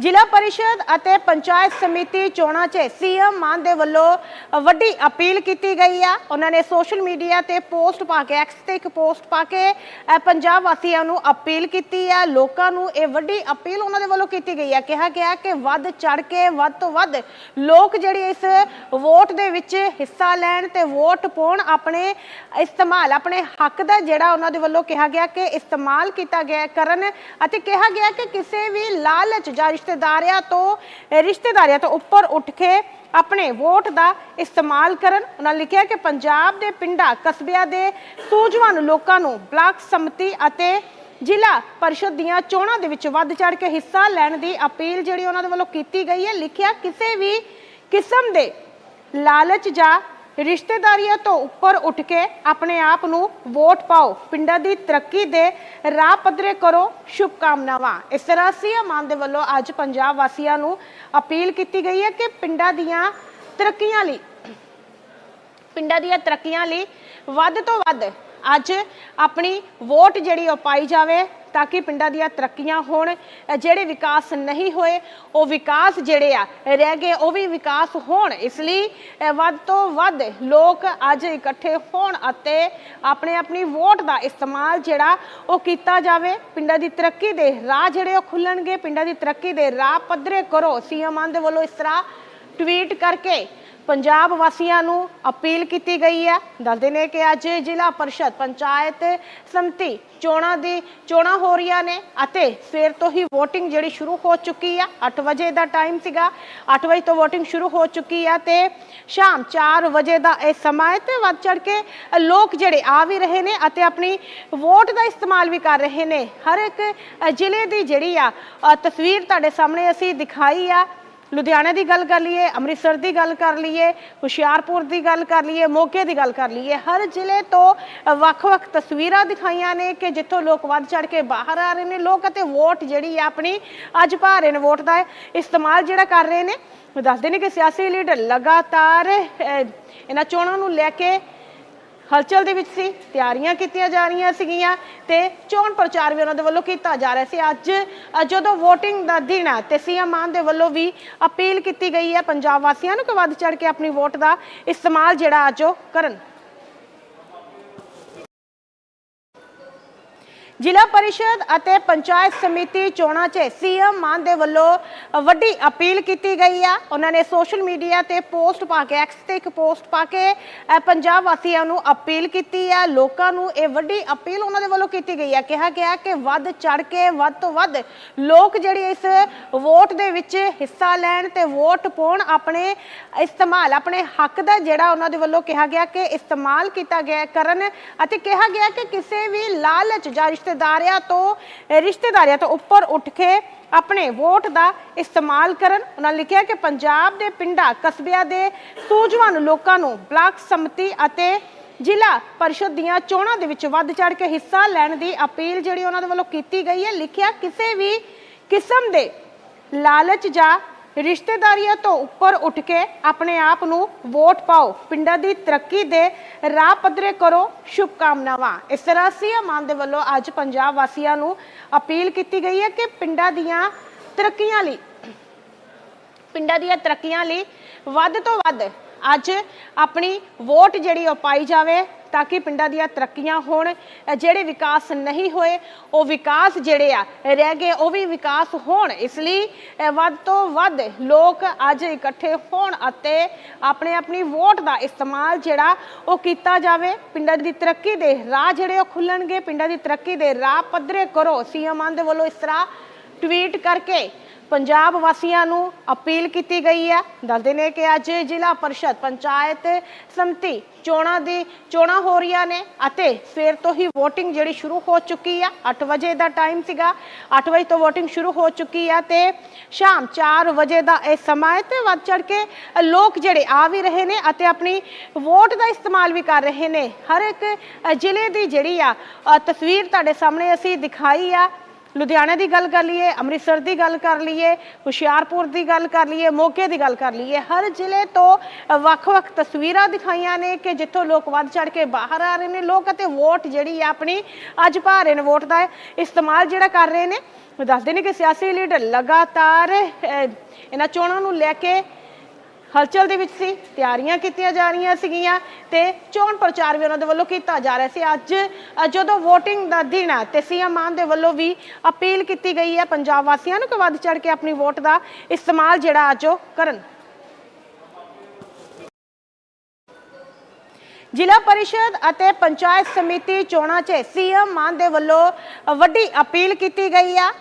ਜ਼ਿਲ੍ਹਾ ਪਰਿਸ਼ਦ ਅਤੇ ਪੰਚਾਇਤ ਸਮਿਤੀ ਚੋਣਾਂ 'ਚ ਸੀਐਮ ਮਾਨ ਦੇ ਵੱਲੋਂ ਵੱਡੀ ਅਪੀਲ ਕੀਤੀ ਗਈ ਆ। ਉਹਨਾਂ ਨੇ ਸੋਸ਼ਲ ਮੀਡੀਆ ਤੇ ਪੋਸਟ ਪਾ ਕੇ ਐਕਸ ਤੇ ਇੱਕ ਪੋਸਟ ਪਾ ਕੇ ਪੰਜਾਬ ਵਾਸੀਆਂ ਨੂੰ ਅਪੀਲ ਕੀਤੀ ਆ। ਲੋਕਾਂ ਨੂੰ ਇਹ ਵੱਡੀ ਅਪੀਲ ਉਹਨਾਂ ਦੇ ਵੱਲੋਂ ਕੀਤੀ ਗਈ ਆ। ਕਿਹਾ ਗਿਆ ਕਿ ਵੱਧ ਚੜ ਕੇ, ਵੱਧ ਤੋਂ ਵੱਧ ਲੋਕ ਜਿਹੜੇ ਇਸ ਵੋਟ ਦੇ ਵਿੱਚ ਹਿੱਸਾ ਲੈਣ ਤੇ ਵੋਟ ਪਾਉਣ ਆਪਣੇ ਇਸਤੇਮਾਲ, ਆਪਣੇ ਹੱਕ ਦਾ ਜਿਹੜਾ ਉਹਨਾਂ ਦੇ ਵੱਲੋਂ ਕਿਹਾ ਗਿਆ ਕਿ ਇਸਤੇਮਾਲ ਕੀਤਾ ਗਿਆ ਕਰਨ ਅਤੇ ਕਿਹਾ ਗਿਆ ਕਿ ਕਿਸੇ ਵੀ ਲਾਲਚ ਜਾਂ ਰਿਸ਼ਤੇਦਾਰੀਆਂ ਤੋਂ ਰਿਸ਼ਤੇਦਾਰੀਆਂ ਤੋਂ ਉੱਪਰ ਉੱਠ ਕੇ ਆਪਣੇ ਵੋਟ ਦਾ ਇਸਤੇਮਾਲ ਕਰਨ। ਉਹਨਾਂ ਲਿਖਿਆ ਕਿ ਪੰਜਾਬ ਦੇ ਪਿੰਡਾਂ, ਕਸਬਿਆਂ ਦੇ ਸੂਝਵਾਨ ਲੋਕਾਂ ਨੂੰ ਬਲਾਕ ਸਮਿਤੀ ਅਤੇ ਜ਼ਿਲ੍ਹਾ ਪਰਿਸ਼ਦ ਦੀਆਂ ਚੋਣਾਂ ਦੇ ਵਿੱਚ ਵੱਧ ਚੜ ਕੇ ਹਿੱਸਾ ਲੈਣ ਦੀ ਅਪੀਲ ਜਿਹੜੀ ਉਹਨਾਂ ਦੇ ਵੱਲੋਂ ਕੀਤੀ ਗਈ ਹੈ, ਲਿਖਿਆ ਕਿਸੇ ਵੀ ਕਿਸਮ ਦੇ ਲਾਲਚ ਜਾਂ ਰਿਸ਼ਤੇਦਾਰੀਆਂ ਤੋਂ ਉੱਪਰ ਉੱਠ ਕੇ ਆਪਣੇ ਆਪ ਨੂੰ ਵੋਟ ਪਾਓ। ਪਿੰਡਾਂ ਦੀ ਤਰੱਕੀ ਦੇ ਰਾਹ ਪੱਧਰੇ ਕਰੋ। ਸ਼ੁਭ ਕਾਮਨਾਵਾਂ ਇਸ ਤਰ੍ਹਾਂ ਸੀਐਮ ਮਾਨ ਦੇ ਵੱਲੋਂ ਅੱਜ ਪੰਜਾਬ ਵਾਸੀਆਂ ਨੂੰ ਅਪੀਲ ਕੀਤੀ ਗਈ ਹੈ ਕਿ ਪਿੰਡਾਂ ਦੀਆਂ ਤਰੱਕੀਆਂ ਲਈ ਪਿੰਡਾਂ ਦੀਆਂ ਤਰੱਕੀਆਂ ਲਈ ਵੱਧ ਤੋਂ ਵੱਧ ਅੱਜ ਆਪਣੀ ਵੋਟ ਜਿਹੜੀ ਉਹ ਪਾਈ ਜਾਵੇ। ਤਾਂ ਕਿ ਪਿੰਡਾਂ ਦੀਆਂ ਤਰੱਕੀਆਂ ਹੋਣ। ਜਿਹੜੇ ਵਿਕਾਸ ਨਹੀਂ ਹੋਏ, ਉਹ ਵਿਕਾਸ ਜਿਹੜੇ ਆ, ਰਹਿ ਗਏ, ਉਹ ਵੀ ਵਿਕਾਸ ਹੋਣ। ਇਸ ਲਈ ਵੱਧ ਤੋਂ ਵੱਧ ਲੋਕ ਅੱਜ ਇਕੱਠੇ ਹੋਣ ਅਤੇ ਆਪਣੇ ਆਪਣੀ ਵੋਟ ਦਾ ਇਸਤੇਮਾਲ ਜਿਹੜਾ ਉਹ ਕੀਤਾ ਜਾਵੇ। ਪਿੰਡਾਂ ਦੀ ਤਰੱਕੀ ਦੇ ਰਾਹ ਜਿਹੜੇ ਉਹ ਖੁੱਲਣਗੇ, ਪਿੰਡਾਂ ਦੀ ਤਰੱਕੀ ਦੇ ਰਾਹ ਪੱਧਰੇ ਕਰੋ। ਸੀਐਮ ਮਾਨ ਦੇ ਵੱਲੋਂ ਇਸ ਤਰ੍ਹਾਂ ਟਵੀਟ ਕਰਕੇ ਪੰਜਾਬ ਵਾਸੀਆਂ ਨੂੰ ਅਪੀਲ ਕੀਤੀ ਗਈ ਹੈ। ਦੱਸਦੇ ਨੇ ਕਿ ਅੱਜ ਜ਼ਿਲ੍ਹਾ ਪਰਿਸ਼ਦ ਪੰਚਾਇਤ ਸਮਿਤੀ ਚੋਣਾਂ ਦੀ ਚੋਣਾਂ ਹੋ ਰਹੀਆਂ ਨੇ ਅਤੇ ਸਵੇਰ ਤੋਂ ਹੀ VOTING ਜਿਹੜੀ ਸ਼ੁਰੂ ਹੋ ਚੁੱਕੀ ਆ 8 ਵਜੇ ਦਾ ਟਾਈਮ ਸੀਗਾ। 8 ਵਜੇ ਤੋਂ VOTING ਸ਼ੁਰੂ ਹੋ ਚੁੱਕੀ ਆ ਤੇ ਸ਼ਾਮ 4 ਵਜੇ ਦਾ ਇਹ ਸਮਾਂ ਹੈ ਤੇ ਵੱਧ ਚੜ ਕੇ ਲੋਕ ਜਿਹੜੇ ਆ ਵੀ ਰਹੇ ਨੇ ਅਤੇ ਆਪਣੀ ਵੋਟ ਦਾ ਇਸਤੇਮਾਲ ਵੀ ਕਰ ਰਹੇ ਨੇ। ਹਰ ਇੱਕ ਜ਼ਿਲ੍ਹੇ ਦੀ ਜਿਹੜੀ ਆ ਤਸਵੀਰ ਤੁਹਾਡੇ ਸਾਹਮਣੇ ਅਸੀਂ ਦਿਖਾਈ ਆ। ਲੁਧਿਆਣੇ ਦੀ ਗੱਲ ਕਰ ਲਈਏ, ਅੰਮ੍ਰਿਤਸਰ ਦੀ ਗੱਲ ਕਰ ਲਈਏ, ਹੁਸ਼ਿਆਰਪੁਰ ਦੀ ਗੱਲ ਕਰ ਲਈਏ, ਮੋਗੇ ਦੀ ਗੱਲ ਕਰ ਲਈਏ, ਹਰ ਜ਼ਿਲ੍ਹੇ ਤੋਂ ਵੱਖ-ਵੱਖ ਤਸਵੀਰਾਂ ਦਿਖਾਈਆਂ ਨੇ ਕਿ ਜਿੱਥੋਂ ਲੋਕ ਵੱਧ ਚੜ ਕੇ ਬਾਹਰ ਆ ਰਹੇ ਨੇ। ਲੋਕ ਅਤੇ ਵੋਟ ਜਿਹੜੀ ਆ ਆਪਣੀ ਅੱਜ ਪਾ ਰਹੇ ਨੇ, ਵੋਟ ਦਾ ਇਸਤੇਮਾਲ ਜਿਹੜਾ ਕਰ ਰਹੇ ਨੇ। ਦੱਸਦੇ ਨੇ ਕਿ ਸਿਆਸੀ ਲੀਡਰ ਲਗਾਤਾਰ ਇਹਨਾਂ ਚੋਣਾਂ ਨੂੰ ਲੈ ਕੇ ਹਲਚਲ ਦੇ ਵਿੱਚ ਸੀ, ਤਿਆਰੀਆਂ ਕੀਤੀਆਂ ਜਾ ਰਹੀਆਂ ਸੀਗੀਆਂ ਤੇ ਚੋਣ ਪ੍ਰਚਾਰ ਵੀ ਉਹਨਾਂ ਦੇ ਵੱਲੋਂ ਕੀਤਾ ਜਾ ਰਿਹਾ ਸੀ। ਅੱਜ ਜਦੋਂ VOTING ਦਾ ਦਿਨ ਹੈ ਤੇ ਸੀਐਮ ਮਾਨ ਦੇ ਵੱਲੋਂ ਵੀ ਅਪੀਲ ਕੀਤੀ ਗਈ ਹੈ, ਪੰਜਾਬ ਵਾਸੀਆਂ ਨੂੰ ਕਿ ਵੱਧ ਚੜ ਕੇ ਆਪਣੀ ਵੋਟ ਦਾ ਇਸਤੇਮਾਲ ਜਿਹੜਾ ਅੱਜ ਉਹ ਕਰਨ। ਜ਼ਿਲ੍ਹਾ ਪਰਿਸ਼ਦ ਅਤੇ ਪੰਚਾਇਤ ਸਮਿਤੀ ਚੋਣਾਂ 'ਚ ਸੀਐਮ ਮਾਨ ਦੇ ਵੱਲੋਂ ਵੱਡੀ ਅਪੀਲ ਕੀਤੀ ਗਈ ਆ। ਉਹਨਾਂ ਨੇ ਸੋਸ਼ਲ ਮੀਡੀਆ ਤੇ ਪੋਸਟ ਪਾ ਕੇ ਐਕਸ ਤੇ ਇੱਕ ਪੋਸਟ ਪਾ ਕੇ ਪੰਜਾਬ ਵਾਸੀਆਂ ਨੂੰ ਅਪੀਲ ਕੀਤੀ ਆ। ਲੋਕਾਂ ਨੂੰ ਇਹ ਵੱਡੀ ਅਪੀਲ ਉਹਨਾਂ ਦੇ ਵੱਲੋਂ ਕੀਤੀ ਗਈ ਆ। ਕਿਹਾ ਗਿਆ ਕਿ ਵੱਧ ਚੜ ਕੇ, ਵੱਧ ਤੋਂ ਵੱਧ ਲੋਕ ਜਿਹੜੇ ਇਸ ਵੋਟ ਦੇ ਵਿੱਚ ਹਿੱਸਾ ਲੈਣ ਤੇ ਵੋਟ ਪਾਉਣ ਆਪਣੇ ਇਸਤੇਮਾਲ, ਆਪਣੇ ਹੱਕ ਦਾ ਜਿਹੜਾ ਉਹਨਾਂ ਦੇ ਵੱਲੋਂ ਕਿਹਾ ਗਿਆ ਕਿ ਇਸਤੇਮਾਲ ਕੀਤਾ ਗਿਆ ਕਰਨ ਅਤੇ ਕਿਹਾ ਗਿਆ ਕਿ ਕਿਸੇ ਵੀ ਲਾਲਚ ਜਾਂ ਰਿਸ਼ਤੇ ਰਿਸ਼ਤੇਦਾਰੀਆਂ ਤੋਂ ਰਿਸ਼ਤੇਦਾਰੀਆਂ ਤੋਂ ਉੱਪਰ ਉੱਠ ਕੇ ਆਪਣੇ ਵੋਟ ਦਾ ਇਸਤੇਮਾਲ ਕਰਨ। ਉਹਨਾਂ ਲਿਖਿਆ ਕਿ ਪੰਜਾਬ ਦੇ ਪਿੰਡਾਂ, ਕਸਬਿਆਂ ਦੇ ਸੂਝਵਾਨ ਲੋਕਾਂ ਨੂੰ ਬਲਾਕ ਸਮਿਤੀ ਅਤੇ ਜ਼ਿਲ੍ਹਾ ਪਰਿਸ਼ਦ ਦੀਆਂ ਚੋਣਾਂ ਦੇ ਵਿੱਚ ਵੱਧ ਚੜ ਕੇ ਹਿੱਸਾ ਲੈਣ ਦੀ ਅਪੀਲ ਜਿਹੜੀ ਉਹਨਾਂ ਦੇ ਵੱਲੋਂ ਕੀਤੀ ਗਈ ਹੈ, ਲਿਖਿਆ ਕਿਸੇ ਵੀ ਕਿਸਮ ਦੇ ਲਾਲਚ ਜਾਂ ਰਿਸ਼ਤੇਦਾਰੀਆਂ ਤੋਂ ਉੱਪਰ ਉੱਠ ਕੇ ਆਪਣੇ ਆਪ ਨੂੰ ਵੋਟ ਪਾਓ। ਪਿੰਡਾਂ ਦੀ ਤਰੱਕੀ ਦੇ ਰਾਹ ਪੱਧਰੇ ਕਰੋ। ਸ਼ੁਭ ਕਾਮਨਾਵਾਂ ਇਸ ਤਰ੍ਹਾਂ ਸੀਐਮ ਮਾਨ ਦੇ ਵੱਲੋਂ ਅੱਜ ਪੰਜਾਬ ਵਾਸੀਆਂ ਨੂੰ ਅਪੀਲ ਕੀਤੀ ਗਈ ਹੈ ਕਿ ਪਿੰਡਾਂ ਦੀਆਂ ਤਰੱਕੀਆਂ ਲਈ ਪਿੰਡਾਂ ਦੀਆਂ ਤਰੱਕੀਆਂ ਲਈ ਵੱਧ ਤੋਂ ਵੱਧ ਅੱਜ ਆਪਣੀ ਵੋਟ ਜਿਹੜੀ ਉਹ ਪਾਈ ਜਾਵੇ ਤਾਂ ਕਿ ਪਿੰਡਾਂ ਦੀਆਂ ਤਰੱਕੀਆਂ ਹੋਣ। ਜਿਹੜੇ ਵਿਕਾਸ ਨਹੀਂ ਹੋਏ, ਉਹ ਵਿਕਾਸ ਜਿਹੜੇ ਆ, ਰਹਿ ਗਏ, ਉਹ ਵੀ ਵਿਕਾਸ ਹੋਣ। ਇਸ ਲਈ ਵੱਧ ਤੋਂ ਵੱਧ ਲੋਕ ਅੱਜ ਇਕੱਠੇ ਹੋਣ ਅਤੇ ਆਪਣੇ ਆਪਣੀ ਵੋਟ ਦਾ ਇਸਤੇਮਾਲ ਜਿਹੜਾ ਉਹ ਕੀਤਾ ਜਾਵੇ। ਪਿੰਡਾਂ ਦੀ ਤਰੱਕੀ ਦੇ ਰਾਹ ਜਿਹੜੇ ਉਹ ਖੁੱਲਣਗੇ, ਪਿੰਡਾਂ ਦੀ ਤਰੱਕੀ ਦੇ ਰਾਹ ਪੱਧਰੇ ਕਰੋ। ਸੀਐਮ ਮਾਨ ਦੇ ਵੱਲੋਂ ਇਸ ਤਰ੍ਹਾਂ ਟਵੀਟ ਕਰਕੇ ਪੰਜਾਬ ਵਾਸੀਆਂ ਨੂੰ ਅਪੀਲ ਕੀਤੀ ਗਈ ਹੈ। ਦੱਸਦੇ ਨੇ ਕਿ ਅੱਜ ਜ਼ਿਲ੍ਹਾ ਪਰਿਸ਼ਦ ਪੰਚਾਇਤ ਸਮਿਤੀ ਚੋਣਾਂ ਦੀ ਚੋਣਾਂ ਹੋ ਰਹੀਆਂ ਨੇ ਅਤੇ ਸਵੇਰ ਤੋਂ ਹੀ VOTING ਜਿਹੜੀ ਸ਼ੁਰੂ ਹੋ ਚੁੱਕੀ ਆ 8 ਵਜੇ ਦਾ ਟਾਈਮ ਸੀਗਾ। 8 ਵਜੇ ਤੋਂ VOTING ਸ਼ੁਰੂ ਹੋ ਚੁੱਕੀ ਆ ਤੇ ਸ਼ਾਮ 4 ਵਜੇ ਦਾ ਇਹ ਸਮਾਂ ਹੈ ਤੇ ਵੱਧ ਚੜ ਕੇ ਲੋਕ ਜਿਹੜੇ ਆ ਵੀ ਰਹੇ ਨੇ ਅਤੇ ਆਪਣੀ ਵੋਟ ਦਾ ਇਸਤੇਮਾਲ ਵੀ ਕਰ ਰਹੇ ਨੇ। ਹਰ ਇੱਕ ਜ਼ਿਲ੍ਹੇ ਦੀ ਜਿਹੜੀ ਆ ਤਸਵੀਰ ਤੁਹਾਡੇ ਸਾਹਮਣੇ ਅਸੀਂ ਦਿਖਾਈ ਆ। ਲੁਧਿਆਣਾ ਦੀ ਗੱਲ ਕਰ ਲਈਏ, ਅੰਮ੍ਰਿਤਸਰ ਦੀ ਗੱਲ ਕਰ ਲਈਏ, ਹੁਸ਼ਿਆਰਪੁਰ ਦੀ ਗੱਲ ਕਰ ਲਈਏ, ਮੋਗੇ ਦੀ ਗੱਲ ਕਰ ਲਈਏ, ਹਰ ਜ਼ਿਲ੍ਹੇ ਤੋਂ ਵੱਖ-ਵੱਖ ਤਸਵੀਰਾਂ ਦਿਖਾਈਆਂ ਨੇ ਕਿ ਜਿੱਥੋਂ ਲੋਕ ਵੱਧ ਚੜ ਕੇ ਬਾਹਰ ਆ ਰਹੇ ਨੇ। ਲੋਕ ਅਤੇ ਵੋਟ ਜਿਹੜੀ ਆ ਆਪਣੀ ਅੱਜ ਪਾ ਰਹੇ ਨੇ, ਵੋਟ ਦਾ ਇਸਤੇਮਾਲ ਜਿਹੜਾ ਕਰ ਰਹੇ ਨੇ। ਦੱਸਦੇ ਨੇ ਕਿ ਸਿਆਸੀ ਲੀਡਰ ਲਗਾਤਾਰ ਇਹਨਾਂ ਚੋਣਾਂ ਨੂੰ ਲੈ ਕੇ ਹਲਚਲ ਦੇ ਵਿੱਚ ਸੀ, ਤਿਆਰੀਆਂ ਕੀਤੀਆਂ ਜਾ ਰਹੀਆਂ ਸੀਗੀਆਂ ਤੇ ਚੋਣ ਪ੍ਰਚਾਰ ਵੀ ਉਹਨਾਂ ਦੇ ਵੱਲੋਂ ਕੀਤਾ ਜਾ ਰਿਹਾ ਸੀ। ਅੱਜ ਜਦੋਂ VOTING ਦਾ ਦਿਨ ਹੈ ਤੇ ਸੀਐਮ ਮਾਨ ਦੇ ਵੱਲੋਂ ਵੀ ਅਪੀਲ ਕੀਤੀ ਗਈ ਹੈ ਪੰਜਾਬ ਵਾਸੀਆਂ ਨੂੰ ਕਿ ਵੱਧ ਚੜ ਕੇ ਆਪਣੀ ਵੋਟ ਦਾ ਇਸਤੇਮਾਲ ਜਿਹੜਾ ਅੱਜ ਉਹ ਕਰਨ। ਜ਼ਿਲ੍ਹਾ ਪਰਿਸ਼ਦ ਅਤੇ ਪੰਚਾਇਤ ਸਮਿਤੀ ਚੋਣਾਂ 'ਚ ਸੀਐਮ ਮਾਨ ਦੇ ਵੱਲੋਂ ਵੱਡੀ ਅਪੀਲ ਕੀਤੀ ਗਈ ਆ।